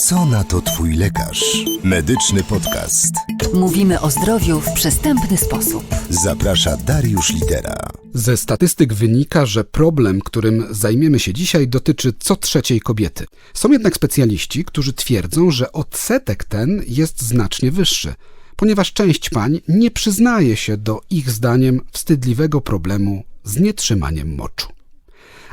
Co na to Twój lekarz? Medyczny podcast. Mówimy o zdrowiu w przystępny sposób. Zaprasza Dariusz Litera. Ze statystyk wynika, że problem, którym zajmiemy się dzisiaj, dotyczy co trzeciej kobiety. Są jednak specjaliści, którzy twierdzą, że odsetek ten jest znacznie wyższy, ponieważ część pań nie przyznaje się do ich zdaniem wstydliwego problemu z nietrzymaniem moczu.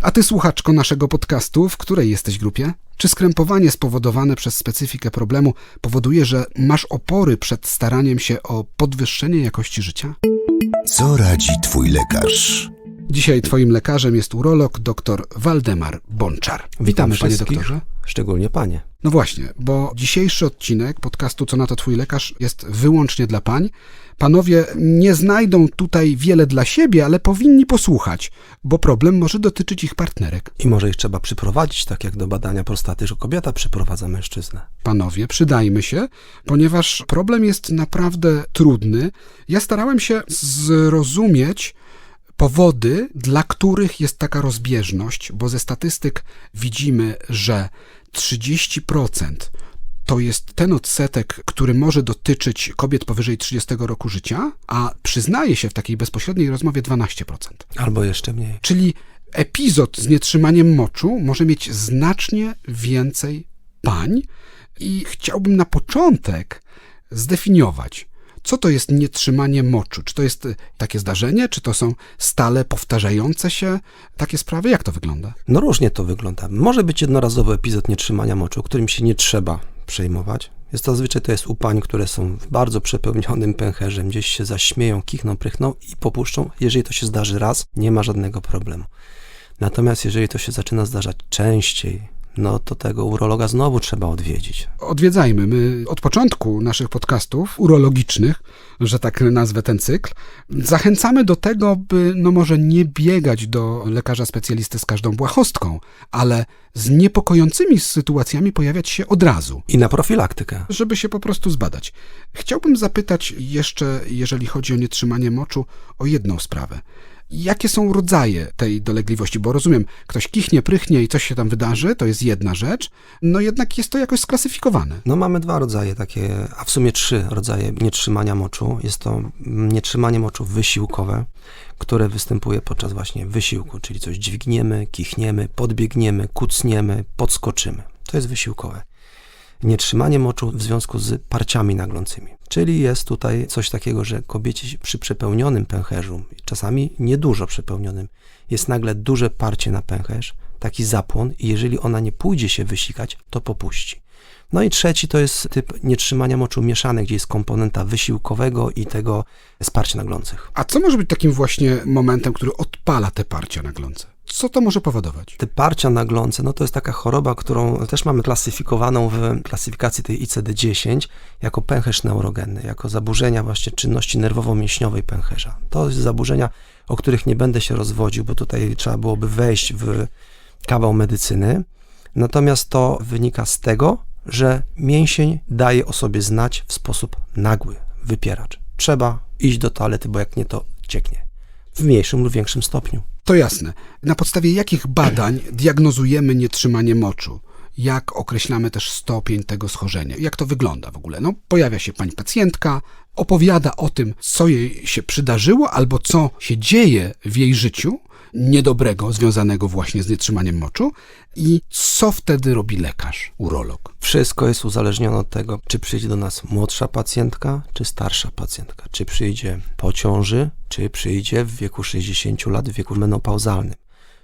A ty, słuchaczko naszego podcastu, w której jesteś grupie? Czy skrępowanie spowodowane przez specyfikę problemu powoduje, że masz opory przed staraniem się o podwyższenie jakości życia? Co radzi Twój lekarz? Dzisiaj twoim lekarzem jest urolog dr Waldemar Bączar. Witamy, panie wszystkich, doktorze. Szczególnie panie. No właśnie, bo dzisiejszy odcinek podcastu Co na to twój lekarz jest wyłącznie dla pań. Panowie nie znajdą tutaj wiele dla siebie, ale powinni posłuchać, bo problem może dotyczyć ich partnerek. I może ich trzeba przyprowadzić, tak jak do badania prostaty, że kobieta przyprowadza mężczyznę. Panowie, przydajmy się, ponieważ problem jest naprawdę trudny. Ja starałem się zrozumieć powody, dla których jest taka rozbieżność, bo ze statystyk widzimy, że 30% to jest ten odsetek, który może dotyczyć kobiet powyżej 30 roku życia, a przyznaje się w takiej bezpośredniej rozmowie 12%. Albo jeszcze mniej. Czyli epizod z nietrzymaniem moczu może mieć znacznie więcej pań i chciałbym na początek zdefiniować, co to jest nietrzymanie moczu. Czy to jest y, takie zdarzenie, czy to są stale powtarzające się takie sprawy? Jak to wygląda? No różnie to wygląda. Może być jednorazowy epizod nietrzymania moczu, którym się nie trzeba przejmować. Jest to zazwyczaj to jest u pań, które są w bardzo przepełnionym pęcherzem, gdzieś się zaśmieją, kichną, prychną i popuszczą. Jeżeli to się zdarzy raz, nie ma żadnego problemu. Natomiast jeżeli to się zaczyna zdarzać częściej, no to tego urologa znowu trzeba odwiedzić. Odwiedzajmy. My od początku naszych podcastów urologicznych, że tak nazwę ten cykl, zachęcamy do tego, by no może nie biegać do lekarza specjalisty z każdą błahostką, ale z niepokojącymi sytuacjami pojawiać się od razu. I na profilaktykę. żeby się po prostu zbadać. Chciałbym zapytać jeszcze, jeżeli chodzi o nietrzymanie moczu, o jedną sprawę. Jakie są rodzaje tej dolegliwości? Bo rozumiem, ktoś kichnie, prychnie i coś się tam wydarzy, to jest jedna rzecz, no jednak jest to jakoś sklasyfikowane. No mamy dwa rodzaje takie, a w sumie trzy rodzaje nietrzymania moczu. Jest to nietrzymanie moczu wysiłkowe, które występuje podczas właśnie wysiłku, czyli coś dźwigniemy, kichniemy, podbiegniemy, kucniemy, podskoczymy. To jest wysiłkowe. Nietrzymanie moczu w związku z parciami naglącymi. Czyli jest tutaj coś takiego, że kobiecie przy przepełnionym pęcherzu, czasami niedużo przepełnionym, jest nagle duże parcie na pęcherz, taki zapłon i jeżeli ona nie pójdzie się wysikać, to popuści. No i trzeci to jest typ nietrzymania moczu mieszany, gdzie jest komponenta wysiłkowego i tego sparć naglących. A co może być takim właśnie momentem, który odpala te parcia naglące? Co to może powodować? Te parcia naglące, no to jest taka choroba, którą też mamy klasyfikowaną w klasyfikacji tej ICD-10 jako pęcherz neurogenny, jako zaburzenia właśnie czynności nerwowo-mięśniowej pęcherza. To jest zaburzenia, o których nie będę się rozwodził, bo tutaj trzeba byłoby wejść w kawał medycyny. Natomiast to wynika z tego, że mięsień daje o sobie znać w sposób nagły, wypieracz. Trzeba iść do toalety, bo jak nie, to cieknie. W mniejszym lub większym stopniu. To jasne. Na podstawie jakich badań diagnozujemy nietrzymanie moczu? Jak określamy też stopień tego schorzenia? Jak to wygląda w ogóle? No, pojawia się pani pacjentka, opowiada o tym, co jej się przydarzyło albo co się dzieje w jej życiu niedobrego, związanego właśnie z nietrzymaniem moczu i co wtedy robi lekarz, urolog. Wszystko jest uzależnione od tego, czy przyjdzie do nas młodsza pacjentka, czy starsza pacjentka. Czy przyjdzie po ciąży, czy przyjdzie w wieku 60 lat, w wieku menopauzalnym.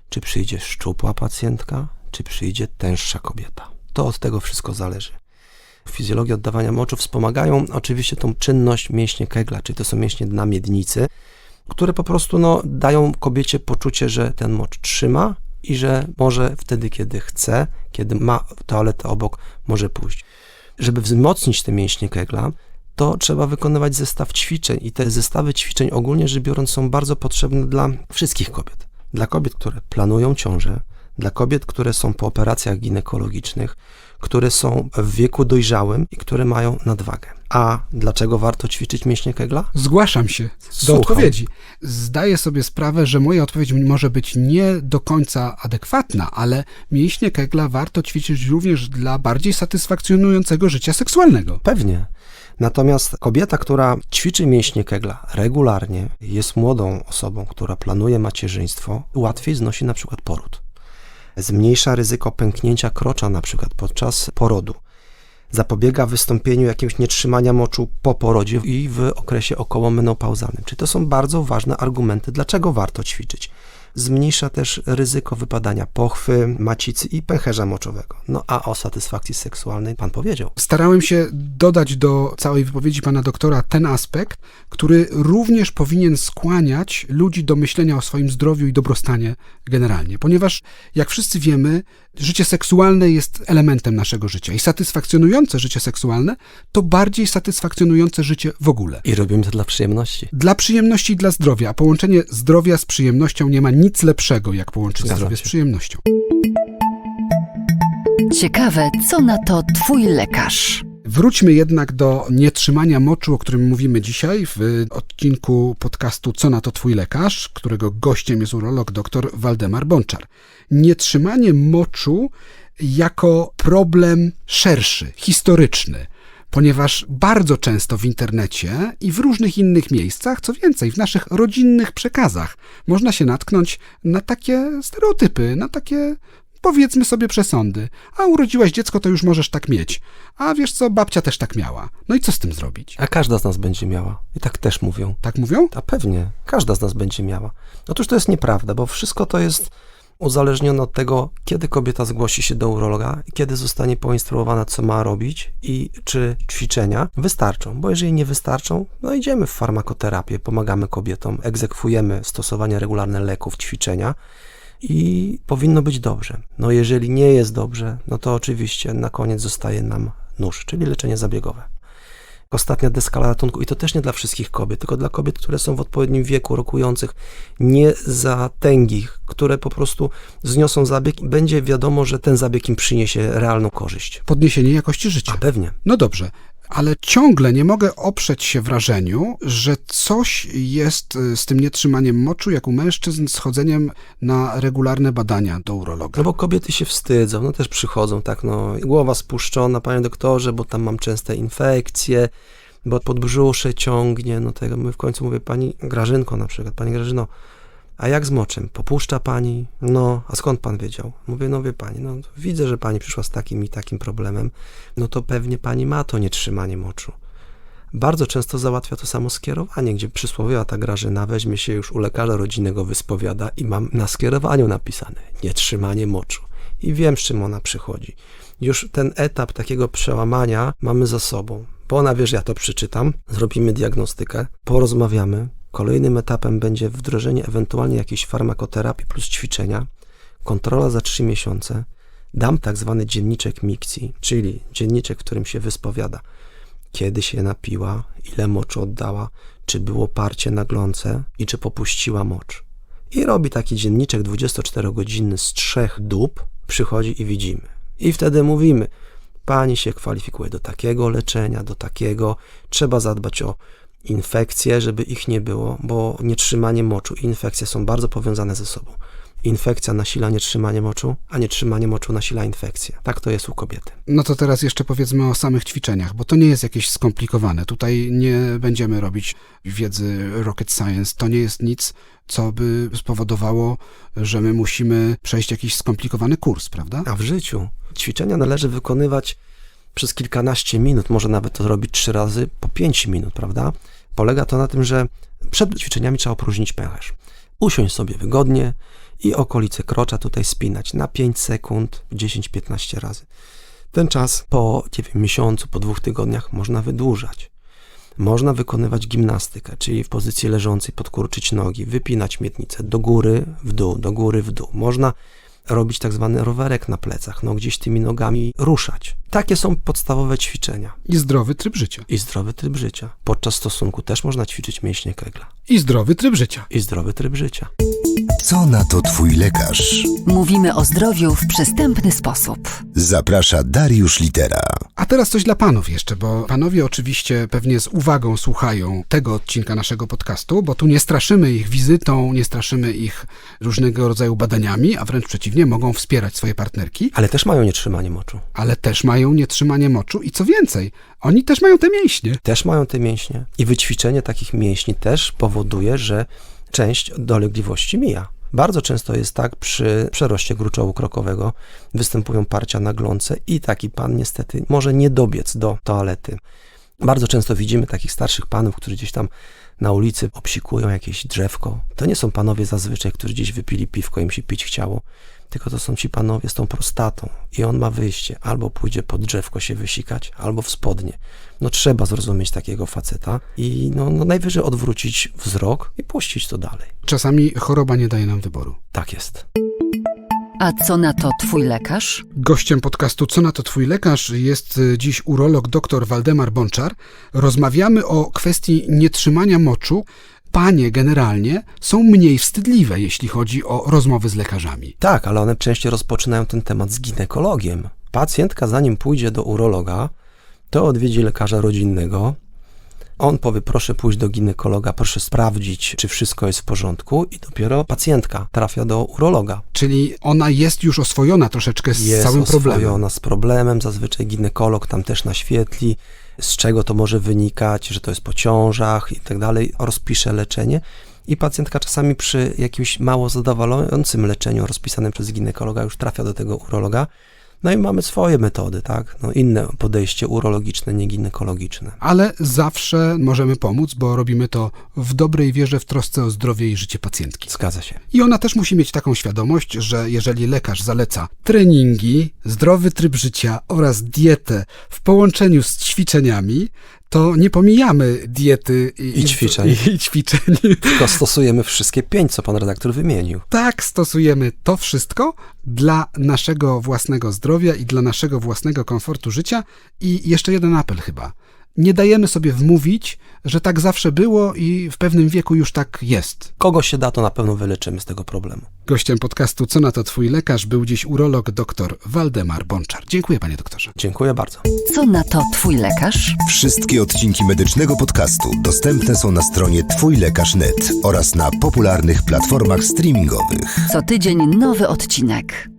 Czy przyjdzie szczupła pacjentka, czy przyjdzie tęższa kobieta. To od tego wszystko zależy. Fizjologii oddawania moczu wspomagają oczywiście tą czynność mięśnie Kegla, czyli to są mięśnie dna miednicy, które po prostu no, dają kobiecie poczucie, że ten mocz trzyma i że może wtedy, kiedy chce, kiedy ma toaletę obok, może pójść. Żeby wzmocnić te mięśnie Kegla, to trzeba wykonywać zestaw ćwiczeń i te zestawy ćwiczeń ogólnie rzecz biorąc są bardzo potrzebne dla wszystkich kobiet. Dla kobiet, które planują ciążę, dla kobiet, które są po operacjach ginekologicznych, które są w wieku dojrzałym i które mają nadwagę. A dlaczego warto ćwiczyć mięśnie kegla? Zgłaszam się do Słucham. odpowiedzi. Zdaję sobie sprawę, że moja odpowiedź może być nie do końca adekwatna, ale mięśnie kegla warto ćwiczyć również dla bardziej satysfakcjonującego życia seksualnego. Pewnie. Natomiast kobieta, która ćwiczy mięśnie kegla regularnie, jest młodą osobą, która planuje macierzyństwo, łatwiej znosi na przykład poród. Zmniejsza ryzyko pęknięcia krocza na przykład podczas porodu. Zapobiega wystąpieniu jakiegoś nietrzymania moczu po porodzie i w okresie okołomenopauzalnym. Czy to są bardzo ważne argumenty, dlaczego warto ćwiczyć? Zmniejsza też ryzyko wypadania pochwy, macicy i pęcherza moczowego. No a o satysfakcji seksualnej pan powiedział. Starałem się dodać do całej wypowiedzi pana doktora ten aspekt, który również powinien skłaniać ludzi do myślenia o swoim zdrowiu i dobrostanie generalnie, ponieważ jak wszyscy wiemy, życie seksualne jest elementem naszego życia i satysfakcjonujące życie seksualne to bardziej satysfakcjonujące życie w ogóle. I robimy to dla przyjemności. Dla przyjemności i dla zdrowia, a połączenie zdrowia z przyjemnością nie ma nic lepszego, jak połączyć Zgadzam zdrowie z się. przyjemnością. Ciekawe, co na to Twój lekarz. Wróćmy jednak do nietrzymania moczu, o którym mówimy dzisiaj w odcinku podcastu Co na to Twój lekarz, którego gościem jest urolog dr Waldemar Bączar. Nietrzymanie moczu jako problem szerszy, historyczny, ponieważ bardzo często w internecie i w różnych innych miejscach, co więcej, w naszych rodzinnych przekazach, można się natknąć na takie stereotypy, na takie powiedzmy sobie przesądy. A urodziłaś dziecko, to już możesz tak mieć. A wiesz co, babcia też tak miała. No i co z tym zrobić? A każda z nas będzie miała. I tak też mówią. Tak mówią? A pewnie, każda z nas będzie miała. Otóż to jest nieprawda, bo wszystko to jest uzależnione od tego, kiedy kobieta zgłosi się do urologa, kiedy zostanie poinstruowana, co ma robić i czy ćwiczenia wystarczą. Bo jeżeli nie wystarczą, no idziemy w farmakoterapię, pomagamy kobietom, egzekwujemy stosowanie regularne leków, ćwiczenia i powinno być dobrze. No jeżeli nie jest dobrze, no to oczywiście na koniec zostaje nam nóż, czyli leczenie zabiegowe. Ostatnia deskala ratunku, i to też nie dla wszystkich kobiet, tylko dla kobiet, które są w odpowiednim wieku, rokujących, nie za tęgich, które po prostu zniosą zabieg i będzie wiadomo, że ten zabieg im przyniesie realną korzyść. Podniesienie jakości życia. A pewnie. No dobrze, ale ciągle nie mogę oprzeć się wrażeniu, że coś jest y, z tym nietrzymaniem moczu, jak u mężczyzn, z chodzeniem na regularne badania do urologa. No bo kobiety się wstydzą, no też przychodzą, tak, no, głowa spuszczona, panie doktorze, bo tam mam częste infekcje, bo podbrzusze ciągnie, no tego, my w końcu mówię, pani Grażynko na przykład, pani Grażyno, a jak z moczem? Popuszcza pani? No, a skąd pan wiedział? Mówię, no wie pani, no widzę, że pani przyszła z takim i takim problemem, no to pewnie pani ma to nietrzymanie moczu. Bardzo często załatwia to samo skierowanie, gdzie przysłowiowa ta Grażyna weźmie się już u lekarza rodzinnego, wyspowiada i mam na skierowaniu napisane nietrzymanie moczu. I wiem, z czym ona przychodzi. Już ten etap takiego przełamania mamy za sobą. Bo ona wie, że ja to przeczytam, zrobimy diagnostykę, porozmawiamy. Kolejnym etapem będzie wdrożenie ewentualnie jakiejś farmakoterapii plus ćwiczenia, kontrola za 3 miesiące. Dam tak zwany dzienniczek mikcji, czyli dzienniczek, w którym się wyspowiada, kiedy się napiła, ile moczu oddała, czy było parcie na glące i czy popuściła mocz. I robi taki dzienniczek 24-godzinny z trzech dób, przychodzi i widzimy. I wtedy mówimy, pani się kwalifikuje do takiego leczenia, do takiego, trzeba zadbać o infekcje, żeby ich nie było, bo nietrzymanie moczu i infekcje są bardzo powiązane ze sobą. Infekcja nasila nietrzymanie moczu, a nietrzymanie moczu nasila infekcję. Tak to jest u kobiety. No to teraz jeszcze powiedzmy o samych ćwiczeniach, bo to nie jest jakieś skomplikowane. Tutaj nie będziemy robić wiedzy rocket science. To nie jest nic, co by spowodowało, że my musimy przejść jakiś skomplikowany kurs, prawda? A w życiu ćwiczenia należy wykonywać przez kilkanaście minut, może nawet to robić trzy razy po pięć minut, prawda? Polega to na tym, że przed ćwiczeniami trzeba opróżnić pęcherz. Usiąść sobie wygodnie i okolice krocza tutaj spinać na 5 sekund, 10-15 razy. Ten czas po nie wiem, miesiącu, po dwóch tygodniach można wydłużać. Można wykonywać gimnastykę, czyli w pozycji leżącej podkurczyć nogi, wypinać miednicę do góry, w dół, do góry, w dół. Można robić tak zwany rowerek na plecach, no gdzieś tymi nogami ruszać. Takie są podstawowe ćwiczenia. I zdrowy tryb życia. I zdrowy tryb życia. Podczas stosunku też można ćwiczyć mięśnie kegla. I zdrowy tryb życia. I zdrowy tryb życia. Co na to Twój lekarz? Mówimy o zdrowiu w przystępny sposób. Zaprasza Dariusz Litera. A teraz coś dla panów jeszcze, bo panowie oczywiście pewnie z uwagą słuchają tego odcinka naszego podcastu, bo tu nie straszymy ich wizytą, nie straszymy ich różnego rodzaju badaniami, a wręcz przeciwnie, mogą wspierać swoje partnerki, Ale też mają nietrzymanie moczu. ale też mają nietrzymanie moczu i co więcej, oni też mają te mięśnie. Też mają te mięśnie. I wyćwiczenie takich mięśni też powoduje, że część dolegliwości mija. Bardzo często jest tak przy przeroście gruczołu krokowego, występują parcia na glące i taki pan niestety może nie dobiec do toalety. Bardzo często widzimy takich starszych panów, którzy gdzieś tam na ulicy obsikują jakieś drzewko. To nie są panowie zazwyczaj, którzy gdzieś wypili piwko, im się pić chciało, tylko to są ci panowie z tą prostatą i on ma wyjście. Albo pójdzie pod drzewko się wysikać, albo w spodnie. No trzeba zrozumieć takiego faceta i no, no najwyżej odwrócić wzrok i puścić to dalej. Czasami choroba nie daje nam wyboru. Tak jest. A co na to twój lekarz? Gościem podcastu Co na to twój lekarz jest y, dziś urolog dr Waldemar Bączar. Rozmawiamy o kwestii nietrzymania moczu. Panie generalnie są mniej wstydliwe, jeśli chodzi o rozmowy z lekarzami. Tak, ale one częściej rozpoczynają ten temat z ginekologiem. Pacjentka, zanim pójdzie do urologa, to odwiedzi lekarza rodzinnego. On powie, proszę pójść do ginekologa, proszę sprawdzić, czy wszystko jest w porządku, i dopiero pacjentka trafia do urologa. Czyli ona jest już oswojona troszeczkę z Jest całym problemem. oswojona z problemem, zazwyczaj ginekolog tam też naświetli, z czego to może wynikać, że to jest po ciążach i tak dalej, rozpisze leczenie. I pacjentka czasami przy jakimś mało zadowalającym leczeniu rozpisanym przez ginekologa już trafia do tego urologa. No i mamy swoje metody, tak? No inne podejście urologiczne, nie ginekologiczne. Ale zawsze możemy pomóc, bo robimy to w dobrej wierze, w trosce o zdrowie i życie pacjentki. Zgadza się. I ona też musi mieć taką świadomość, że jeżeli lekarz zaleca treningi, zdrowy tryb życia oraz dietę w połączeniu z ćwiczeniami, to nie pomijamy diety i, I ćwiczeń. I, i ćwiczeń. Tylko stosujemy wszystkie pięć, co pan redaktor wymienił. Tak, stosujemy to wszystko dla naszego własnego zdrowia i dla naszego własnego komfortu życia. I jeszcze jeden apel chyba. Nie dajemy sobie wmówić, że tak zawsze było i w pewnym wieku już tak jest. Kogo się da, to na pewno wyleczymy z tego problemu. Gościem podcastu Co na to twój lekarz był dziś urolog dr Waldemar Bączar. Dziękuję panie doktorze. Dziękuję bardzo. Co na to twój lekarz? Wszystkie odcinki medycznego podcastu dostępne są na stronie twójlekarz.net oraz na popularnych platformach streamingowych. Co tydzień nowy odcinek.